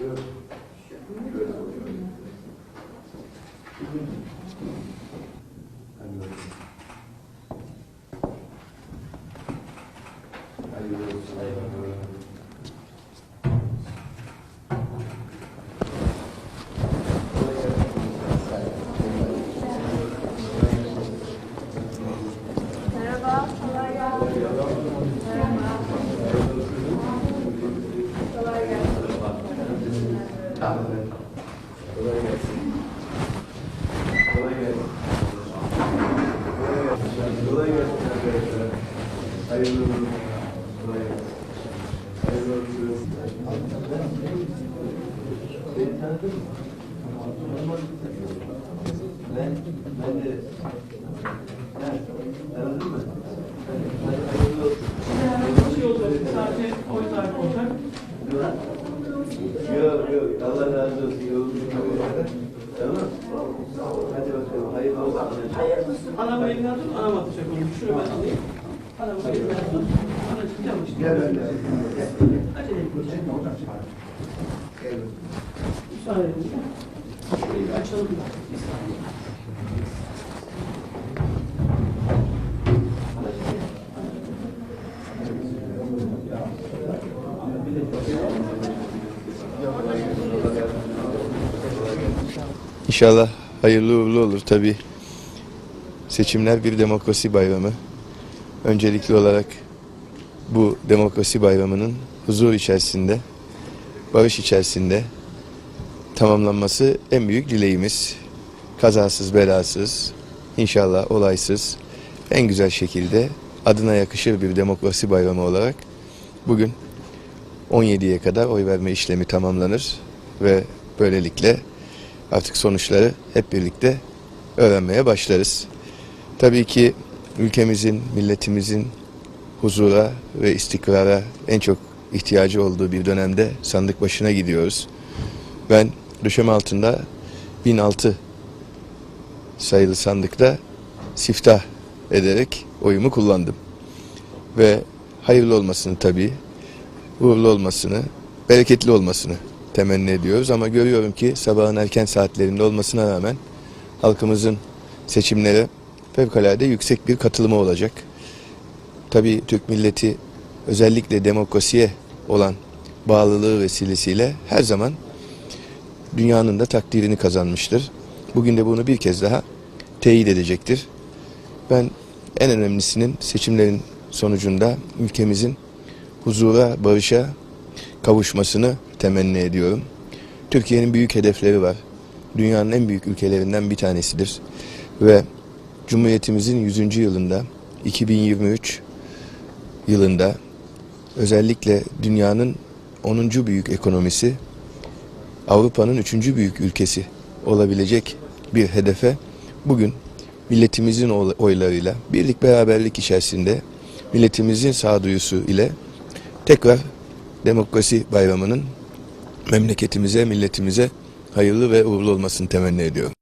Good. Oy tarifi olacak. Yok yok Allah razı olsun yolculuk Tamam. Hadi bakalım hayırlı olsun. Anamı elinden tut, anam atacak onu. Şunu ben alayım. Anamı elinden tut. Gel ben de. Acele etmeyeceğim. Müsaade edin. Şurayı bir açalım da. Bir saniye. İnşallah hayırlı uğurlu olur tabi. Seçimler bir demokrasi bayramı. Öncelikli olarak bu demokrasi bayramının huzur içerisinde, barış içerisinde tamamlanması en büyük dileğimiz. Kazasız belasız, inşallah olaysız, en güzel şekilde adına yakışır bir demokrasi bayramı olarak bugün 17'ye kadar oy verme işlemi tamamlanır ve böylelikle artık sonuçları hep birlikte öğrenmeye başlarız. Tabii ki ülkemizin, milletimizin huzura ve istikrara en çok ihtiyacı olduğu bir dönemde sandık başına gidiyoruz. Ben düşem altında 1006 sayılı sandıkta siftah ederek oyumu kullandım. Ve hayırlı olmasını tabii, uğurlu olmasını, bereketli olmasını temenni ediyoruz. Ama görüyorum ki sabahın erken saatlerinde olmasına rağmen halkımızın seçimlere fevkalade yüksek bir katılımı olacak. Tabii Türk milleti özellikle demokrasiye olan bağlılığı vesilesiyle her zaman dünyanın da takdirini kazanmıştır. Bugün de bunu bir kez daha teyit edecektir. Ben en önemlisinin seçimlerin sonucunda ülkemizin huzura, barışa kavuşmasını temenni ediyorum. Türkiye'nin büyük hedefleri var. Dünyanın en büyük ülkelerinden bir tanesidir. Ve Cumhuriyetimizin 100. yılında 2023 yılında özellikle dünyanın 10. büyük ekonomisi Avrupa'nın 3. büyük ülkesi olabilecek bir hedefe bugün milletimizin oylarıyla birlik beraberlik içerisinde milletimizin sağduyusu ile tekrar demokrasi bayramının memleketimize, milletimize hayırlı ve uğurlu olmasını temenni ediyorum.